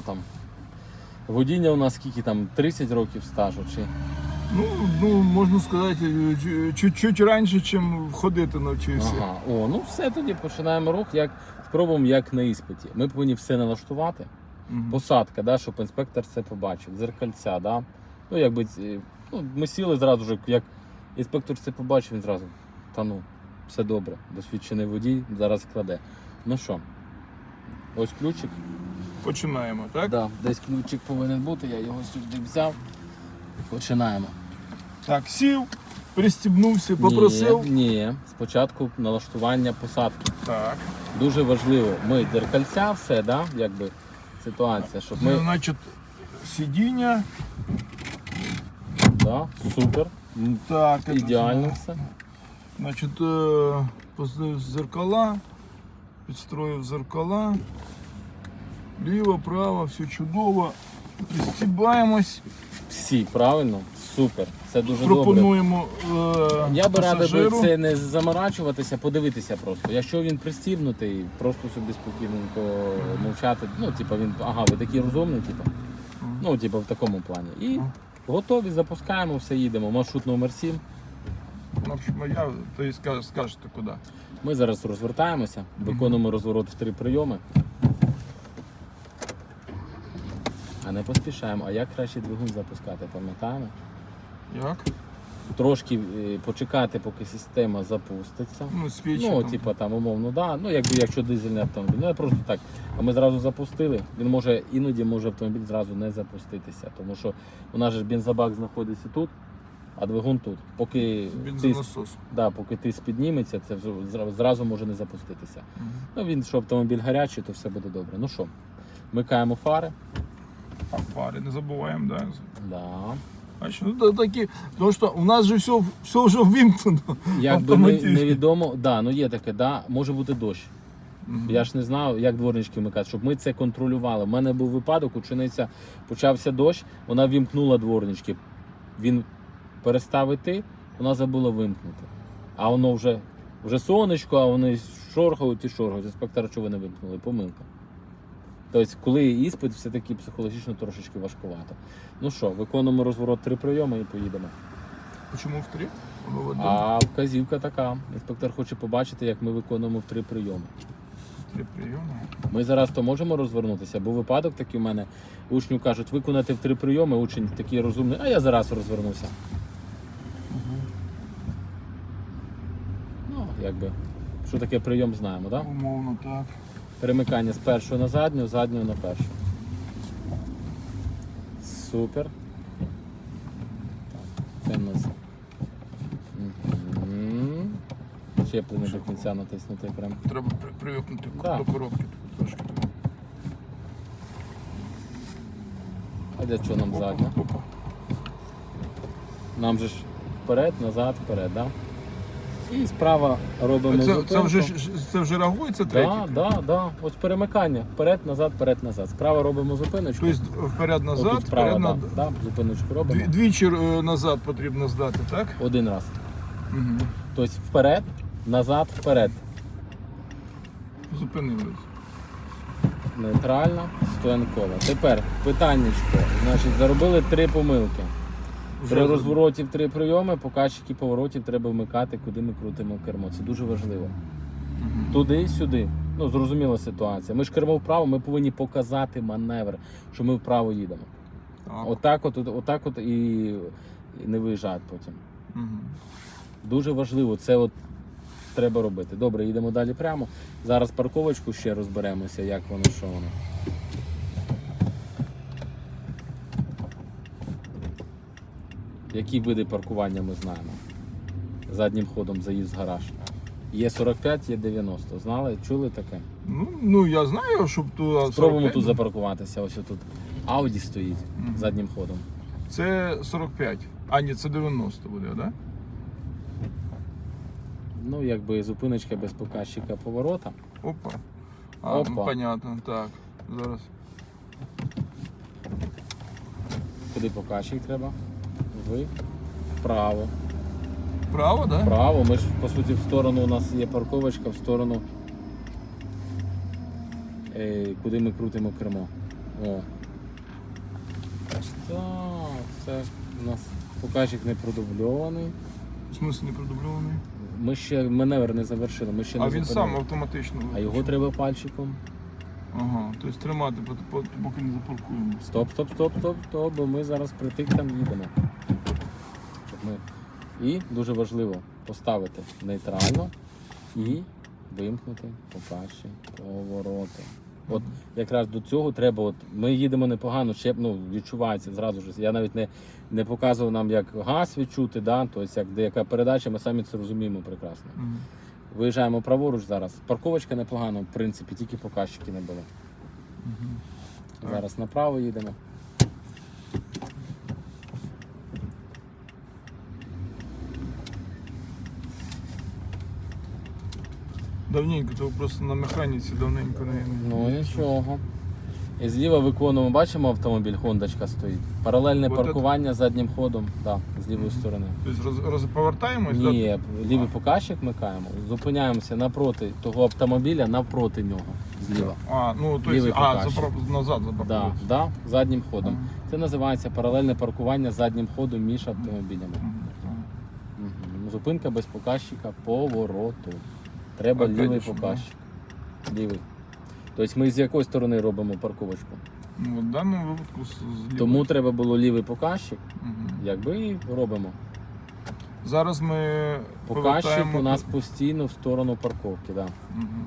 Там? Водіння у нас скільки там 30 років стажу чи Ну, ну можна сказати, чуть-чуть раніше, чим ходити навчився. ага. О, ну все тоді починаємо рух, як спробуємо як на іспиті. Ми повинні все налаштувати. Мгм. Посадка, да, щоб інспектор це побачив, дзеркальця, да. Ну, якби ну, ми сіли зразу ж, як інспектор це побачив, він зразу. Та ну, все добре, досвідчений водій зараз складе. Ну що, ось ключик. Починаємо, так? Да, десь ключик повинен бути, я його сюди взяв. Починаємо. Так, сів, пристібнувся, попросив. Ні, ні, спочатку налаштування посадки. Так. Дуже важливо. Ми дзеркальця, все, да? якби ситуація, щоб Ну, значить, сидіння. Да, супер. Так, это Ідеально все. Значить, е, поставив зеркала, підстроїв зеркала. Ліво, право, все чудово. Пристібаємось, Всі, правильно? Супер. Це дуже добре. пропонуємо е, Я би радив пасажиру. це не заморачуватися, подивитися просто. Якщо він пристібнутий, просто собі спокійненько мовчати. Ну, типу, він, ага, ви такі розумні, типу. Ну, типу, в такому плані. І готові, запускаємо, все їдемо. Маршрут номер 7. В общем, я, то скажете куди. Ми зараз розвертаємося, виконуємо розворот в три прийоми. А не поспішаємо. А як краще двигун запускати, пам'ятаємо? Як? Трошки е, почекати, поки система запуститься. Ну, свічі. Ну, там. типа там умовно, да. Ну, якби якщо дизельний автомобіль. Ну, я просто так. А ми зразу запустили. Він може іноді може автомобіль зразу не запуститися. Тому що у нас же ж бензобак знаходиться тут, а двигун тут. Поки тиск, Бензонасос. да, поки тиск підніметься, це зра- зразу може не запуститися. Ну, він, що автомобіль гарячий, то все буде добре. Ну що, вмикаємо фари. А фари не забуваємо, да? Да. Значить, ну, та- такі, тому що у нас же все, все вже ввімкнено. Якби не, невідомо, да, ну є таке, да, може бути дощ. Мгм. Я ж не знав, як дворнички вмикати, щоб ми це контролювали. У мене був випадок, учениця почався дощ, вона вімкнула дворнички. Він перестав іти, вона забула вимкнути. А воно вже, вже сонечко, а вони шоргають і шоргають. Інспектора чого не вимкнули? Помилка. Тобто, коли іспит, все-таки психологічно трошечки важкувато. Ну що, виконуємо розворот три прийоми і поїдемо. Чому в три? Один. А вказівка така. Інспектор хоче побачити, як ми виконуємо в три прийоми. Три прийоми. Ми зараз то можемо розвернутися, бо випадок такий у мене. Учню кажуть, виконати в три прийоми, учень такий розумний, а я зараз розвернуся. Ну, якби. Що таке прийом, знаємо, так? Да? Умовно так. Перемикання з першої на задню, задню на першу. Супер. Це в нас. Щеплення до кінця натиснути прям. Треба привикнути Да. до коробки тут трошки. А для чого нам задня? Нам же ж вперед, назад, вперед, да? І справа робимо Це, це, зупинку. вже, ж- це вже рахується третій? да, да, да. Ось перемикання. Вперед, назад, вперед, назад. Справа робимо зупиночку. Тобто вперед назад, Отут справа, вперед да, над... да, зупиночку робимо. Дві- Двічі е, назад потрібно здати, так? Один раз. Угу. Тобто вперед, назад, вперед. Зупинились. Нейтральна, стоянкова. Тепер питаннячко. Значить, заробили три помилки. При розвороті в три прийоми, показчики поворотів треба вмикати, куди ми крутимо кермо. Це дуже важливо. Мгм. Туди, сюди. Ну, зрозуміла ситуація. Ми ж кермо вправо, ми повинні показати маневр, що ми вправо їдемо. Так. Отак от, отак от і, і не виїжджають потім. Мгм. Дуже важливо, це от треба робити. Добре, їдемо далі прямо. Зараз парковочку ще розберемося, як воно, що воно. Які види паркування ми знаємо? Заднім ходом заїзд в гараж. Є 45, є 90. Знали? Чули таке? Ну, ну я знаю, щоб тут. Спробуємо тут запаркуватися. Ось тут Audi стоїть Мгм. заднім ходом. Це 45. А, ні, це 90 буде, так? Да? Ну, якби зупиночка без показчика поворота. Опа. А, Опа. Ну, понятно. Так. Зараз. Куди показчик треба? Ви. Вправо. Право, так? Да? Право, ми ж по суті в сторону у нас є парковочка, в сторону, е, куди ми крутимо кермо. О. Так, це у нас показчик не продубльований. В смислі не продубльований. Ми ще маневр не завершили, ми ще А не він зупинили. сам автоматично. А його треба пальчиком. Ага, тобто тримати, поки не запаркуємо. Стоп, стоп, стоп, стоп, стоп, бо ми зараз притик там їдемо. Щоб ми... І дуже важливо поставити нейтрально і вимкнути показчик повороти. От якраз до цього треба, от ми їдемо непогано, ще ну, відчувається зразу ж. Я навіть не, не показував нам, як газ відчути, да? тобто як деяка передача, ми самі це розуміємо прекрасно. Мгм. Виїжджаємо праворуч зараз. Парковочка непогано, в принципі, тільки показчики не були. Мгм. Так. Зараз направо їдемо. Давненько, то просто на механіці давненько не. Ну нічого. І зліва виконуємо, бачимо автомобіль, хондочка стоїть. Паралельне Вот паркування заднім ходом, да, з лівої сторони. Тобто роз, роз, повертаємось, да? Ні, лівий показчик микаємо, зупиняємося напроти того автомобіля, навпроти нього. Зліва. А, ну то Лівий есть, а, покажчик. запро- назад Да, да, заднім ходом. Це називається паралельне паркування заднім ходом між автомобілями. Мгм. Зупинка без показчика повороту. Треба Опять лівий же, да. Лівий. Тобто ми з якої сторони робимо парковочку? Ну, в даному випадку з, з лівої. Тому треба було лівий показчик, Мгм. якби і робимо. Зараз ми Показчик повертаємо у нас постійно в сторону парковки. Да. Мгм.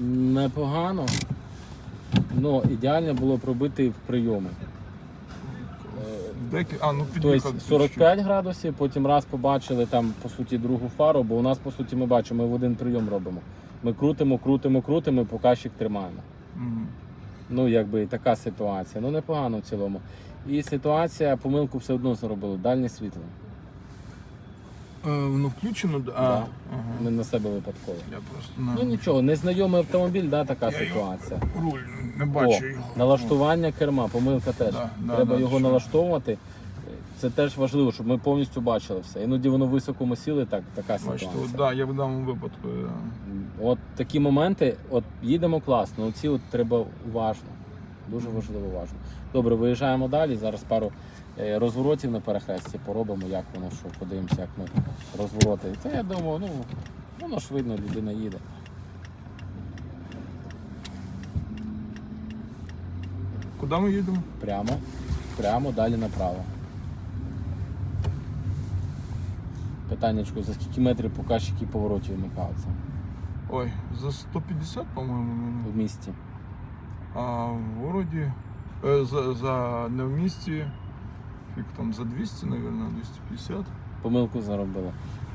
Непогано. Ну, ідеально було пробити в прийоми. Деякі... А, ну. Тобто 45 градусів, потім раз побачили там по суті другу фару, бо у нас по суті ми бачимо, ми в один прийом робимо. Ми крутимо, крутимо, крутимо і показчик тримаємо. Мгм. Ну, якби і така ситуація. Ну непогано в цілому. І ситуація, помилку все одно зробили. Дальнє світло. Е, воно включено? да? А, ага. Ми на себе випадково. Я просто на... Ну нічого, незнайомий автомобіль, да, така Я його- ситуація. руль не бачу О, його. налаштування керма, помилка теж. Да, да, Треба да, його що? налаштовувати. Це теж важливо, щоб ми повністю бачили все. Іноді воно високому сіли, так, така Бачите, ситуація. от, да, я в даному випадку. е, От такі моменти, от їдемо класно, оці от треба уважно. Дуже важливо уважно. Добре, виїжджаємо далі. Зараз пару розворотів на перехресті поробимо, як воно що, подивимося, як ми розвороти. Та я думаю, ну воно ж видно, людина їде. Куди ми їдемо? Прямо, прямо, далі направо. Питаннячко, за скільки метрів показчики поворотів вмикаються Ой, за 150, по-моєму. в місті? А в городі. Е, за, за не в місті. Як там, за 200, мабуть, 250. Помилку заробили.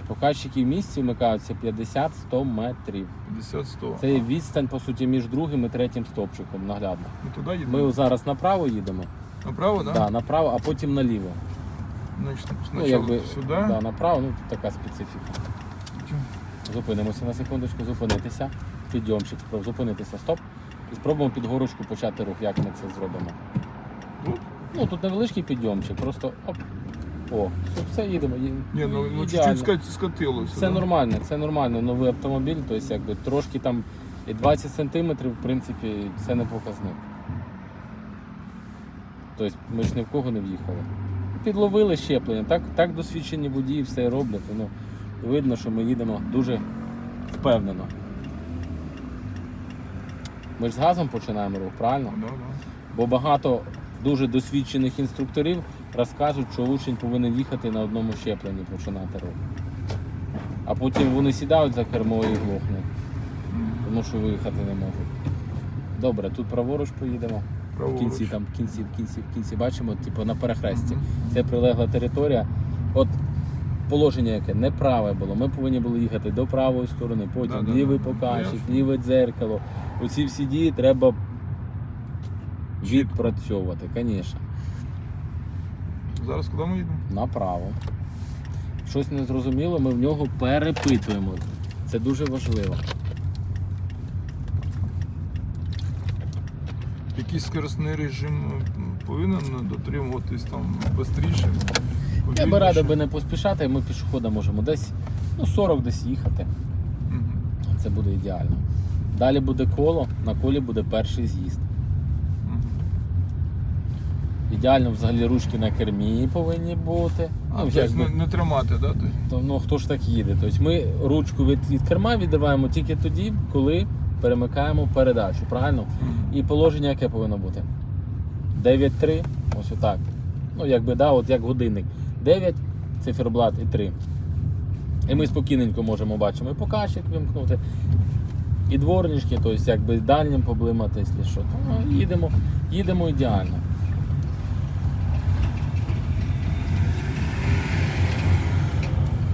Показчики в місті вмикаються 50-100 метрів. 50-100. Це є відстань, по суті, між другим і третім стовпчиком наглядно. Ми туди їдемо? Ми зараз направо їдемо, Направо, так? да, направо, а потім наліво. Значить, Ну, спочатку сюди. да, направо, ну тут така специфіка. Зупинимося на секундочку, зупинитися. Підйомчик, спроб зупинитися, стоп. І спробуємо під горочку почати рух, як ми це зробимо. Тут? Ну тут невеличкий підйомчик, просто оп. О, все, все їдемо. Ні, ну, ну чуть-чуть ска- скотилося. Це да? нормально, це нормально. Новий автомобіль, тобто якби трошки там і 20 сантиметрів, в принципі, це не показник. Тобто ми ж ні в кого не в'їхали. Підловили щеплення, так, так досвідчені водії все роблять. Ну, видно, що ми їдемо дуже впевнено. Ми ж з газом починаємо рух, правильно? Да, да. Бо багато дуже досвідчених інструкторів розказують, що учень повинен їхати на одному щепленні починати рух. А потім вони сідають за кермо і глохнуть, тому що виїхати не можуть. Добре, тут праворуч поїдемо. В кінці, там, в кінці, в кінці, в кінці бачимо, типу на перехресті. Це прилегла територія. От положення яке неправе було. Ми повинні були їхати до правої сторони, потім Да-да-да. лівий показчик, Ясно. ліве дзеркало. Оці всі дії треба. Відпрацьовувати, звісно. Зараз куди ми їдемо? Направо. щось не зрозуміло, ми в нього перепитуємо. Це дуже важливо. Якийсь скоростний режим повинен дотримуватись там швидше. Я би радив би не поспішати, ми пішохода можемо десь ну, 40 десь їхати. Це буде ідеально. Далі буде коло, на колі буде перший з'їзд. Ідеально взагалі ручки на кермі повинні бути. А, Ну, тобто не, не тримати, да? То, ну хто ж так їде? Тобто ми ручку від, від керма відриваємо тільки тоді, коли перемикаємо передачу, правильно? І положення яке повинно бути? 9-3, ось отак. Ну, якби, да, от як годинник. 9 циферблат і 3. І ми спокійненько можемо бачимо і показчик вимкнути, і дворнички, тобто якби дальнім поблимати, якщо що. Ну, їдемо, їдемо ідеально.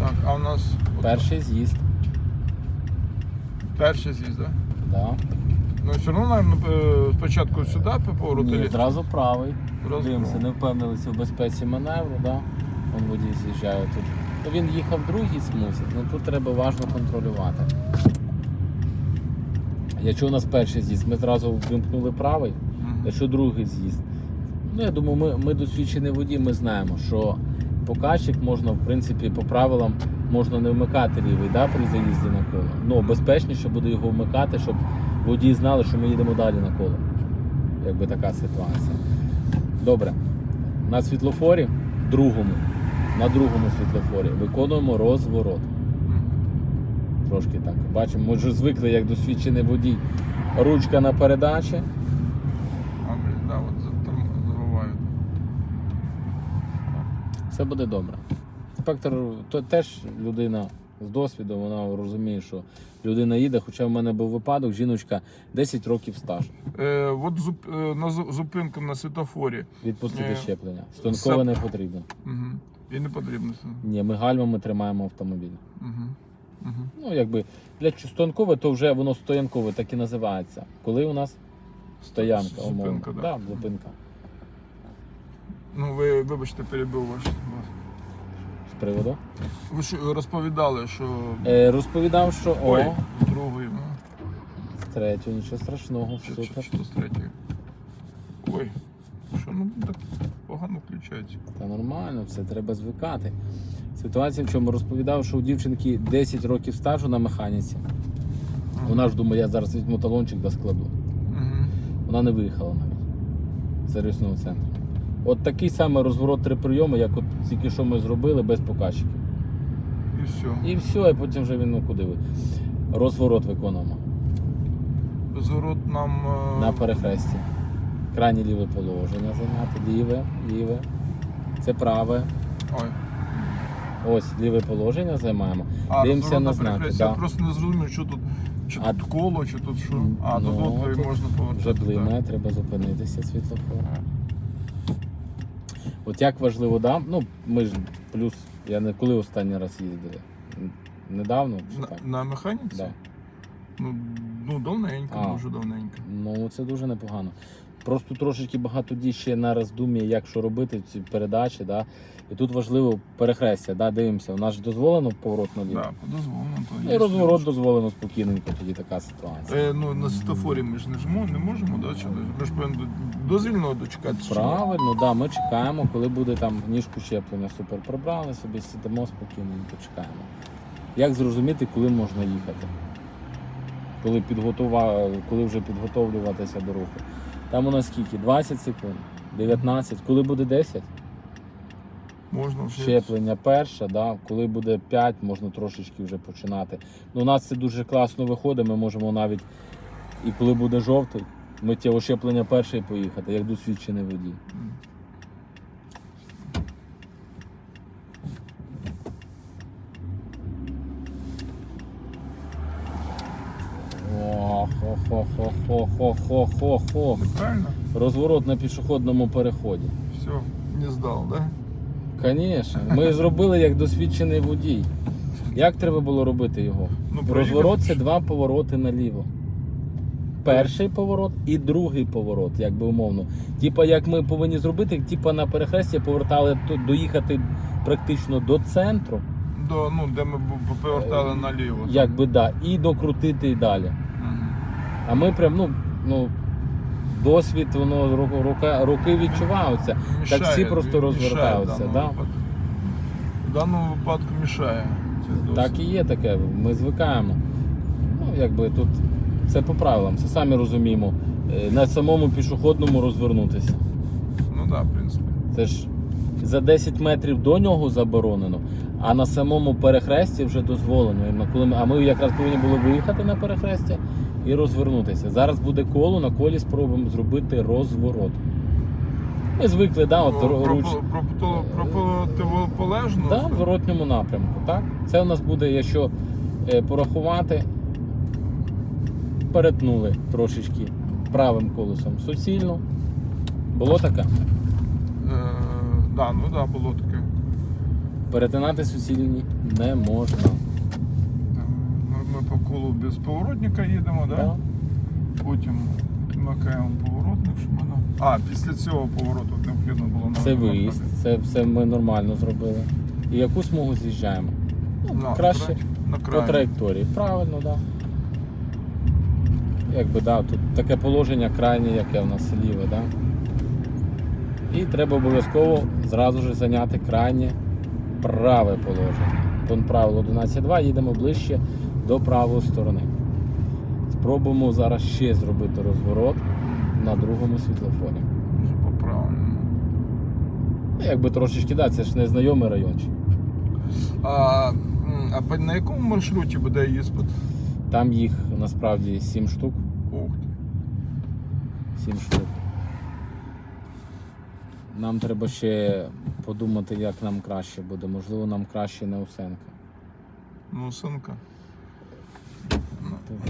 Так, а у нас Перший з'їзд. перший з'їзд, да? Да. Ну все одно, наверное, спочатку сюди по повороту. Ні, зразу правий. Зразу Дивимося, правий. не впевнилися в безпеці маневру, да? Вон водій з'їжджає тут. Ну, він їхав в другій смузі, ну тут треба уважно контролювати. Якщо у нас перший з'їзд, ми зразу вимкнули правий, Мгм. якщо другий з'їзд. Ну, я думаю, ми, ми досвідчені водії, ми знаємо, що показчик можна, в принципі, по правилам можна не вмикати лівий да, при заїзді на коло. Ну, безпечніше буде його вмикати, щоб водії знали, що ми їдемо далі на коло. Якби така ситуація. Добре. На світлофорі, другому, на другому світлофорі виконуємо розворот. Трошки так. Бачимо, ми вже звикли, як досвідчений водій. Ручка на передачі. А, блін, да, от заторм- забувають. Все буде добре. Інспектор то теж людина з досвідом, вона розуміє, що людина їде, хоча в мене був випадок, жіночка 10 років стажу. Е, от зуп, е, на зу- зупинку на світофорі. Відпустити Е, щеплення. Станкове не потрібно. Угу. І не потрібно. Ні, ми гальмами тримаємо автомобіль. Угу. Угу. Ну, якби для чу- станкове, то вже воно стоянкове, так і називається. Коли у нас стоянка, умовно. Зупинка, да. Да, зупинка. Ну, ви, вибачте, перебив ваш. вас. З приводу. Ви ж розповідали, що. Е, розповідав, що Ой, о, з другої, ну, з третього, нічого страшного, чи, чи, супер. чи то з третьої. Ой, що ну так погано включається. Та нормально, все треба звикати. Ситуація в чому розповідав, що у дівчинки 10 років стажу на механіці. Вона ж думає, я зараз візьму талончик да складу. Угу. Вона не виїхала навіть з сервісного центру. От такий самий розворот три прийоми, як от тільки що ми зробили без показчиків. І все. І все, і потім вже він ну куди ви. Розворот виконуємо Зворот нам. е, на перехресті. Крайнє ліве положення зайняти. Ліве, ліве. Це праве. Ой. Ось ліве положення займаємо. А, Дивимося розворот на на знаки, перехресті. да. Я просто не зрозумів, що тут. Чи А- тут коло, чи тут що. А, Ну, тут от можна повертати. Вже блимає, треба зупинитися світлофор. От як важливо, дам. ну ми ж плюс, я не коли останній раз їздили? Недавно чи На, так? на механіці? Да. Ну, ну давненько, А. дуже давненько. Ну це дуже непогано. Просто трошечки багато дій ще на роздумі, як що робити, ці передачі. Да? І тут важливо перехрестя, да? дивимося. У нас ж дозволено поворот наліво. Да, дозволено. То Ну, є і розворот дозволено спокійненько, тоді така ситуація. Е, ну, на світофорі ми ж не, жмо, не можемо, да? Чи, ми ж повинні до- дозвільного дочекатися. Правильно, да, ми чекаємо, коли буде там ніжку щеплення супер пробрали, собі сидимо спокійно і почекаємо. Як зрозуміти, коли можна їхати? Коли, підготува... коли вже підготовлюватися до руху. Там у нас скільки? 20 секунд, 19. Коли буде 10? Можна вже. Щеплення перше, да? коли буде 5, можна трошечки вже починати. Ну, у нас це дуже класно виходить, ми можемо навіть, і коли буде жовтий, миттєво щеплення перше і поїхати, як досвідчений водій. Хо-хо-хо-хо-хо-хо-хо-хо. Правильно? Розворот на пішохідному переході. Все, не здав, да? Звісно. Ми зробили як досвідчений водій. Як треба було робити його? Ну, Розворот це два повороти наліво. Перший поворот і другий поворот, як би умовно. Типа, як ми повинні зробити, типа на перехресті повертали доїхати практично до центру. До, ну, Де ми повертали е, наліво. Якби да, І докрутити і далі. А ми прям, ну, ну досвід, воно рука, руки відчуваються. Мішає, всі просто розвертаються, в даному да? випадку. В даному випадку мішає. Так і є таке, ми звикаємо. Ну, якби тут це по правилам, це самі розуміємо. Е, На самому пішохідному розвернутися. Ну так, да, в принципі. Це ж за 10 метрів до нього заборонено, а на самому перехресті вже дозволено. А ми якраз повинні були виїхати на перехрестя і розвернутися. Зараз буде коло, на колі спробуємо зробити розворот. Ми звикли, да, от Про, ру- про, про, про, про противополежну да, в зворотньому напрямку. Так? Це у нас буде, якщо е, порахувати, перетнули трошечки правим колесом суцільно. Було таке? Е, да, ну да, було таке. Перетинати суцільні не можна. Ми, по колу без поворотника їдемо, да? Да? Потім вмикаємо поворотник, щоб воно. А, після цього повороту необхідно було на Це виїзд, це все ми нормально зробили. І яку смугу з'їжджаємо? Ну, На, краще на по траєкторії. Правильно, так. Да. Якби да, тут таке положення крайнє, яке в нас ліве, да? І треба обов'язково зразу ж зайняти крайнє праве положення. Пункт правило 11.2, їдемо ближче до правої сторони. Спробуємо зараз ще зробити розворот на другому світлофорі. Ну, Якби трошечки, да, це ж незнайомий райончик. А, а на якому маршруті буде іспит? Там їх насправді 7 штук. Ух ти. 7 штук. Нам треба ще подумати, як нам краще буде. Можливо, нам краще не Усенка. Ну, синка.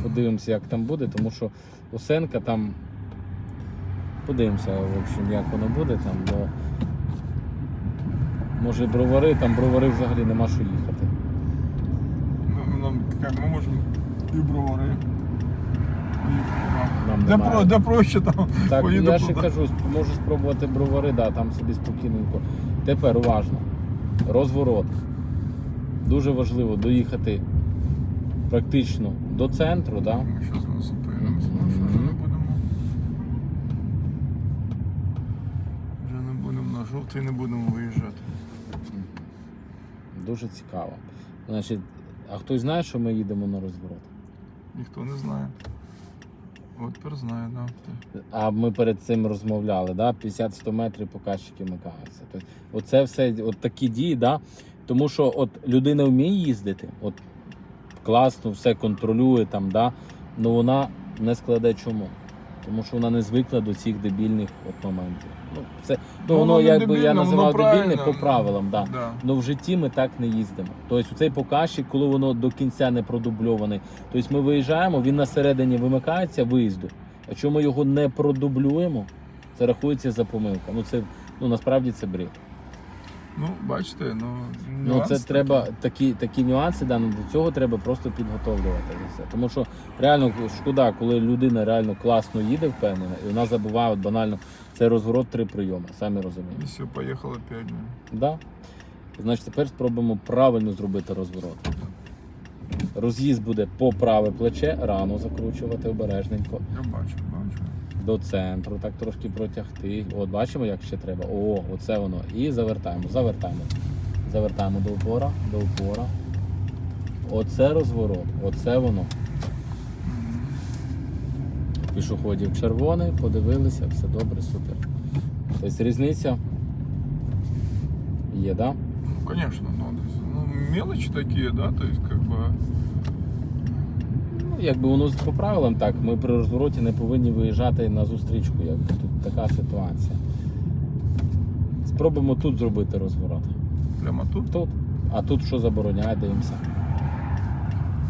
Подивимося, як там буде, тому що Усенка там. Подивимося, в общем, як воно буде там, бо може бровари, там бровари взагалі нема що їхати. Нам, як ми можемо і бровари. Нам де, про, де проще там Так, поїду я ще туди. кажу, можу спробувати бровари, да, там собі спокійненько. Тепер уважно. Розворот. Дуже важливо доїхати практично до центру, да? Зараз не зупинимося, ми вже не будемо. Вже не будемо на жовтий, не будемо виїжджати. Дуже цікаво. Значить, а хтось знає, що ми їдемо на розворот? Ніхто не знає. От тепер знає, да. А ми перед цим розмовляли, да? 50-100 метрів показчики вмикаються. Тобто, оце все, от такі дії, да? тому що от людина вміє їздити, от класно, все контролює там, да? але вона не складе чому. Тому що вона не звикла до цих дебільних от моментів. Ну, це, ну, Ну, воно, якби я називав дебільне по правилам, да. Да. але в житті ми так не їздимо. Тобто цей показчик, коли воно до кінця не продубльований, тобто ми виїжджаємо, він на середині вимикається виїзду. Якщо ми його не продублюємо, це рахується за помилка. Ну це ну насправді це бред. Ну, бачите, ну, Ну це треба такі, такі нюанси, да, ну, до цього треба просто підготовлювати і все. Тому що реально шкода, коли людина реально класно їде, впевнена, і вона забуває от банально цей розворот три прийоми, самі розумієте. І все, поїхало 5 днів. Да? Значить, тепер спробуємо правильно зробити розворот. Роз'їзд буде по праве плече, рано закручувати обережненько Я бачу, бачу. До центру, так трошки протягти. От бачимо, як ще треба. О, оце воно. І завертаємо, завертаємо. Завертаємо до упора, до упора. Оце розворот, оце воно. Пішоходів червоний, подивилися, все добре, супер. Тобто різниця є, так? Да? Ну, конечно, ну, ну, мелочи такие, да, то есть, как бы, Ну, якби воно по правилам так, ми при розвороті не повинні виїжджати на зустрічку, якби тут така ситуація. Спробуємо тут зробити розворот. прямо тут. Тут. А тут що забороняє, дивимося.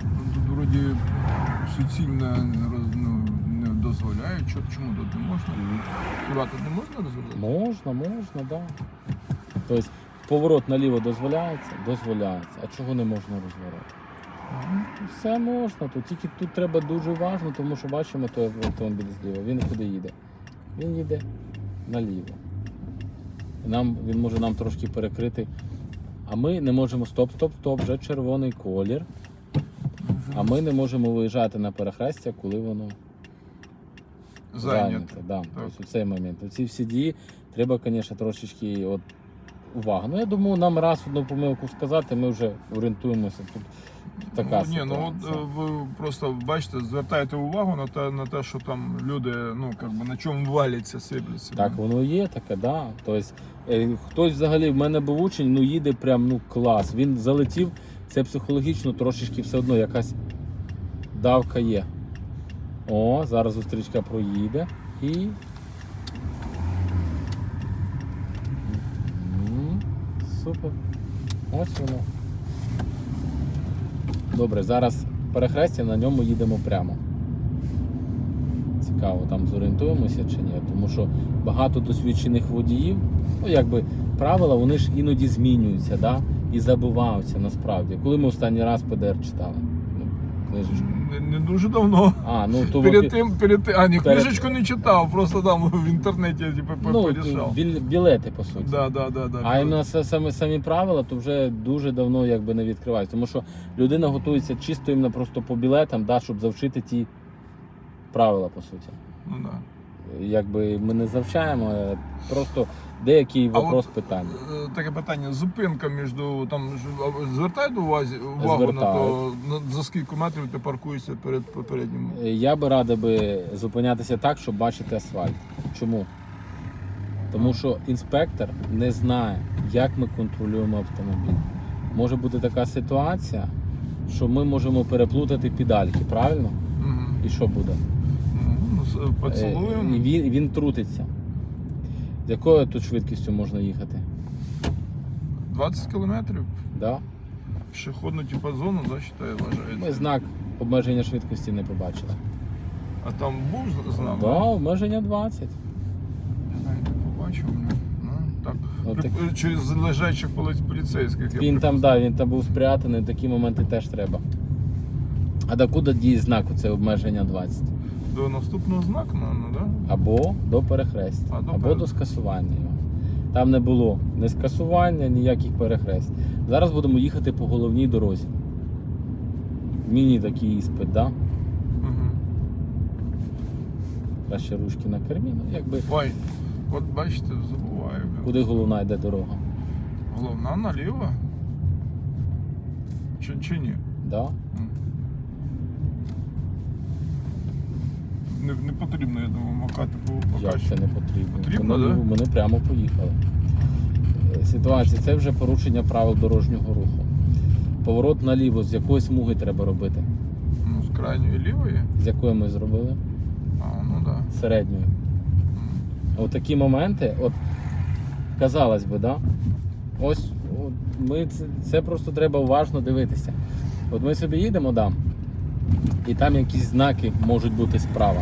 Ну, Тут вроді суцільно не роз- ну, не дозволяє. Чому тут не можна? Хіба тут не можна розвивати? Можна, можна, так. Да. Тобто поворот наліво дозволяється? Дозволяється. А чого не можна розворот? Все можна, тут тільки тут треба дуже уважно, тому що бачимо той автомобіль зліва. Він куди їде? Він їде наліво. Нам, він може нам трошки перекрити А ми не можемо стоп, стоп, стоп, вже червоний колір. А ми не можемо виїжджати на перехрестя, коли воно Зайнято. зайняте. Да. Тобто у цей момент. Ці всі дії треба, звісно, трошечки от, увагу. Ну, я думаю, нам раз одну помилку сказати, ми вже орієнтуємося. Тут така ну, ні, ну от е, ви просто бачите, звертаєте увагу на те, на те, що там люди, ну как би на чому валяться, сипляться. Так воно є таке, да. Тобто, е, хтось взагалі в мене був учень, ну їде прям ну клас. Він залетів, це психологічно трошечки все одно якась давка є. О, зараз зустрічка проїде і. Супер. Ось воно. Добре, зараз перехрестя, на ньому їдемо прямо. Цікаво, там зорієнтуємося чи ні. Тому що багато досвідчених водіїв, ну якби правила, вони ж іноді змінюються, да? і забуваються насправді. Коли ми останній раз ПДР читали? Ну, книжечку. Не, не дуже давно. А, ну то Перед тим, перед тим, а ні, Перед- книжечку не читав, просто там в інтернеті типу, ну, порішав. біл- білети, по суті. Да, да, да, да. А іменно са- самі, самі правила, то вже дуже давно якби не відкривають. Тому що людина готується чисто іменно просто по білетам, да, щоб завчити ті правила, по суті. Ну, да. Якби ми не завчаємо, е, просто деякий вопрос питання. Е, Таке питання. Зупинка між там звертають увазі увагу на то, за скільки метрів ти паркуєшся перед попереднім. Е, Я би радив би зупинятися так, щоб бачити асфальт. Чому? Тому що інспектор не знає, як ми контролюємо автомобіль. Може бути така ситуація, що ми можемо переплутати педальки, правильно? Мгм. І що буде? Е, Поцілуємо. Він, він трутиться. З якою тут швидкістю можна їхати? 20 кілометрів. Да? Пішохідну типу зону, да, считаю, вважається. Ми знак обмеження швидкості не побачили. А там був знак? Да, обмеження 20. Я навіть не побачив. ну, Ну, так. От При- так. Через лежачих полиць поліцейських. я Він там, припустив. да, він там був спрятаний, такі моменти теж треба. А докуди діє знак оце обмеження 20? До наступного знаку, мабуть, да? Або до перехрестя, А, до або пере- до скасування його. Там не було ні скасування, ніяких перехрест. Зараз будемо їхати по головній дорозі. Міні такий іспит, да? Угу. Краще ручки на кермі. Ну, якби Ой, от бачите, забуваю. куди головна йде дорога. Головна наліво? Чи, чи ні? Да? М. Не, не потрібно, я думаю, макати по Як це не потрібно? Потрібно, вони, да? вони прямо поїхали. Е, Ситуація, це вже порушення правил дорожнього руху. Поворот наліво, з якої смуги треба робити? Ну, з крайньої лівої. З якої ми зробили? А, ну. Да. Середньої. М. От такі моменти, от казалось би, да? Ось от ми це, це просто треба уважно дивитися. От ми собі їдемо, да, і там якісь знаки можуть бути справа.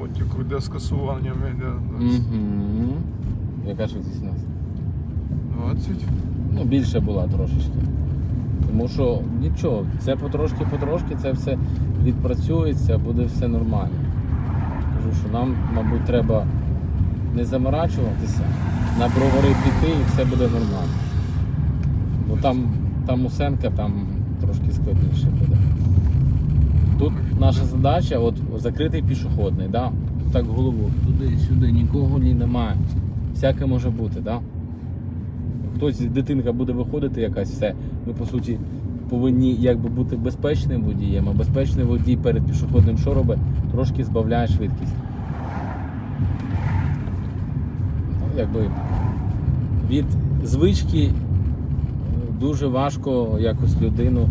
От як йде скасування йде Угу. Яка швидкість у нас? 20. Ну, більше була трошечки. Тому що нічого, це потрошки-потрошки, це все відпрацюється, буде все нормально. Кажу, що нам, мабуть, треба не заморачуватися, на бровари піти і все буде нормально. Бо там, там Усенка, там трошки складніше буде. Тут наша задача от закритий пішохідний, да? так голову туди, сюди, нікого ні немає. Всяке може бути, да? Хтось дитинка буде виходити якась, все. Ми по суті повинні якби бути безпечним водієм, а безпечний водій перед пішохідним що робить, трошки збавляє швидкість. Ну, якби від звички дуже важко якось людину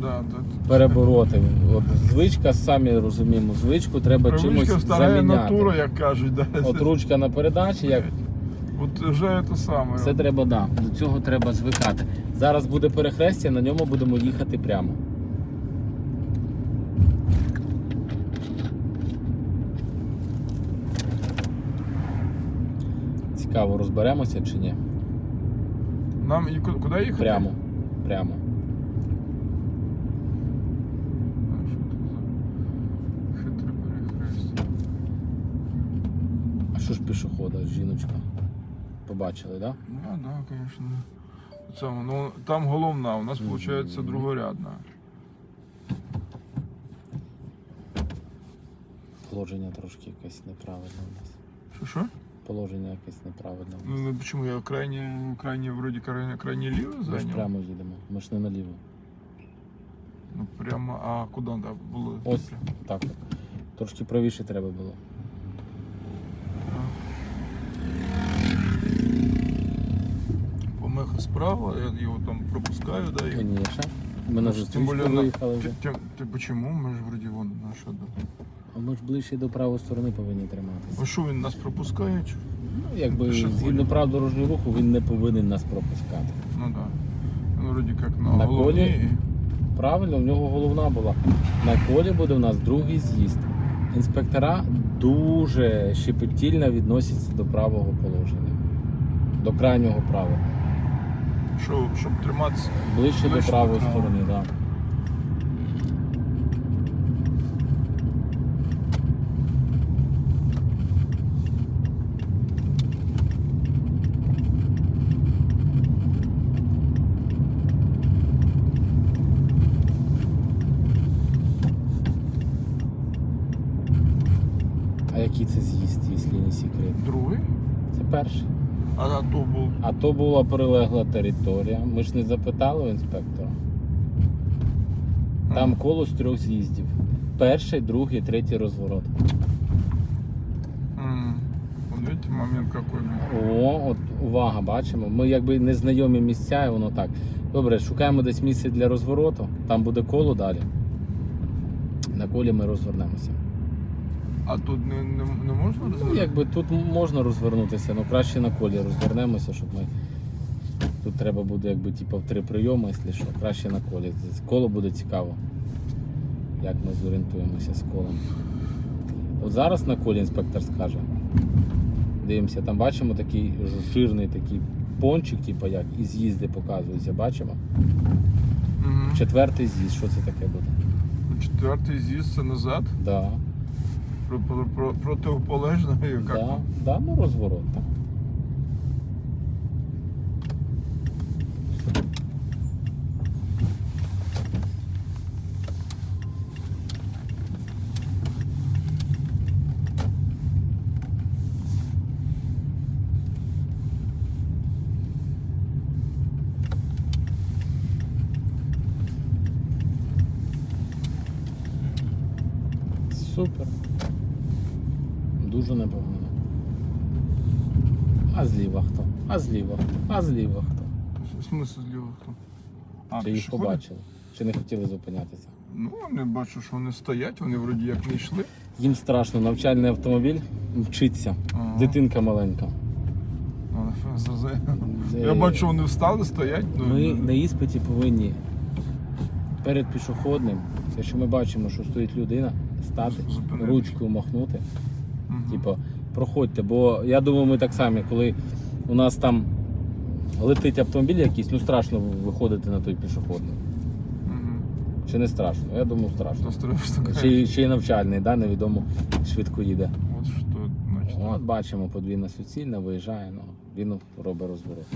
Да, да. перебороти. От звичка, самі розуміємо, звичку треба Привичка чимось старая заміняти. натура, як кажуть. Да. От ручка на передачі, як От вже це саме. Це треба, да. До цього треба звикати. Зараз буде перехрестя, на ньому будемо їхати прямо. Цікаво, розберемося чи ні? Нам і ку- куди їхати? Прямо. Прямо. А, що ж пішохода, жіночка? побачили, так? Ну, да, да, звісно. Це, ну, там головна, у нас виходить другорядна. Положення трошки якесь неправильне у нас. Що що? Положення якесь неправильне Ну, ну чому я крайне, крайне, вроді крайне, крайне ліво Ми ж зайняв? прямо їдемо, ми ж не наліво. Ну прямо, а куди да, було? Ось так. Трошки правіше треба було. Помеха справа, я його там пропускаю, да, і... Звісно. Ми на Тим зустрічку более на- виїхали вже. Ти, ти, ти почему? Ми ж вроді вон наша. Да. А ми ж ближче до правої сторони повинні триматися. А що він нас пропускає? Чи? Ну, якби Пішоходів. згідно прав дорожнього руху він не повинен нас пропускати. Ну да. Він вроді як на, На головній. колі? Правильно, в нього головна була. На колі буде у нас другий з'їзд. Інспектора дуже щепетільно відносяться до правого положення, до крайнього правого. Що, щоб триматися. Ближче Ближче до правої правого. сторони, так. Да. А який це з'їзд, якщо не секрет? Другий? Це перший. А, а то був. А то була прилегла територія. Ми ж не запитали у інспектора. Там коло з трьох з'їздів. Перший, другий, третій розворот. Видите, момент какой. О, от увага, бачимо. Ми якби не знайомі місця, і воно так. Добре, шукаємо десь місце для розвороту. Там буде коло далі. На колі ми розвернемося. А тут не, не, не можна Ну, розвернути? якби тут можна розвернутися, але краще на колі розвернемося, щоб ми. Тут треба буде якби типу, в три прийоми, якщо що, краще на колі. Коло буде цікаво. Як ми зорієнтуємося з колом. От зараз на колі інспектор скаже. Дивимося, там бачимо такий жирний такий пончик, типу як, і з'їзди показуються, бачимо. Мгм. Четвертий з'їзд, що це таке буде? Четвертий з'їзд це назад. Да, Про, про, про, противополежно. Як? да, да, ну розворот. Так. Супер. Дуже непогано. А зліва хто? А зліва хто? А зліва хто? В смислі зліва хто? А, Чи їх пішоходи? побачили? Чи не хотіли зупинятися? Ну, не бачу, що вони стоять, вони вроді як не йшли. Їм страшно, навчальний автомобіль мчиться. Ага. Дитинка маленька. Це- Я бачу, що вони встали, стоять. Ну, Ми на іспиті повинні перед пішохідним, якщо ми бачимо, що стоїть людина, стати, Зупинитись. ручкою махнути. мгм. Типу, проходьте, бо я думаю, ми так само, коли у нас там летить автомобіль якийсь, ну страшно виходити на той пішохідний. Мгм. Чи не страшно? Я думаю, страшно. Ще, ще й навчальний, да, невідомо швидко їде. От що, значить. От бачимо, подвійна суцільна, виїжджає, ну, він робить розворот.